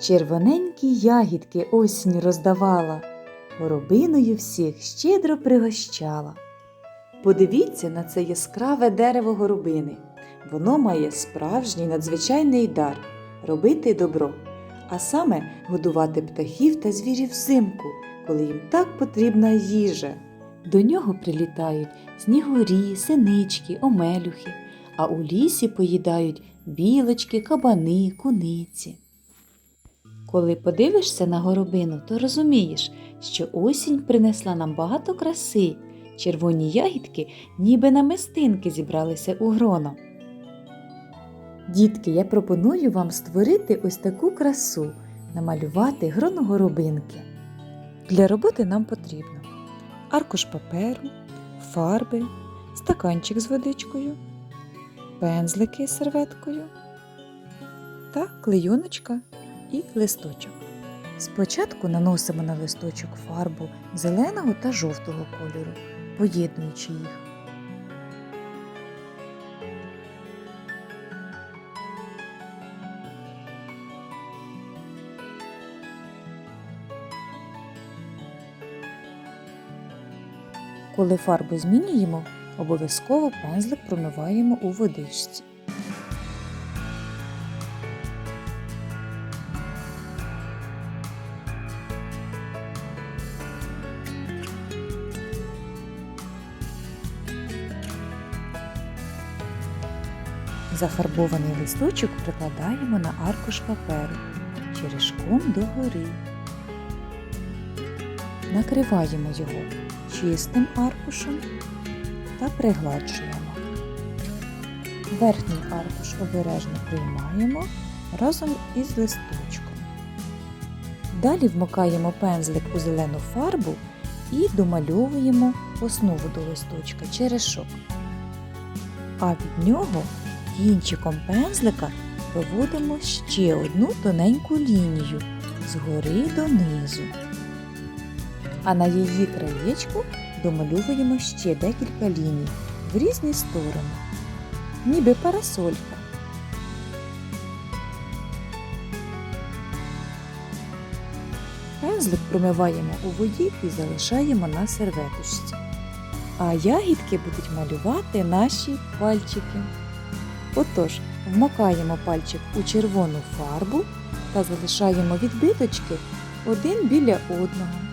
червоненькі ягідки осінь роздавала, горобиною всіх щедро пригощала. Подивіться на це яскраве дерево горобини. Воно має справжній надзвичайний дар робити добро, а саме годувати птахів та звірів взимку, коли їм так потрібна їжа. До нього прилітають снігурі, синички, омелюхи, а у лісі поїдають білочки, кабани, куниці. Коли подивишся на горобину, то розумієш, що осінь принесла нам багато краси. Червоні ягідки, ніби намистинки зібралися у гроно. Дітки, я пропоную вам створити ось таку красу, намалювати гроно горобинки. Для роботи нам потрібно аркуш паперу, фарби, стаканчик з водичкою, пензлики з серветкою та клейоночка і листочок. Спочатку наносимо на листочок фарбу зеленого та жовтого кольору, поєднуючи їх. Коли фарбу змінюємо, обов'язково пензлик промиваємо у водичці. Зафарбований листочок прикладаємо на аркуш паперу черешком догори. Накриваємо його чистим аркушем та пригладжуємо. Верхній аркуш обережно приймаємо разом із листочком. Далі вмикаємо пензлик у зелену фарбу і домальовуємо основу до листочка черешок. А від нього кінчиком пензлика проводимо ще одну тоненьку лінію згори донизу а на її краєчку домалюємо ще декілька ліній в різні сторони, ніби парасолька. Пензлик промиваємо у воді і залишаємо на серветочці. А ягідки будуть малювати наші пальчики. Отож, вмокаємо пальчик у червону фарбу та залишаємо відбиточки один біля одного.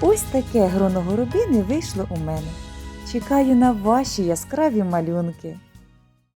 Ось таке гроно горобини вийшло у мене. Чекаю на ваші яскраві малюнки.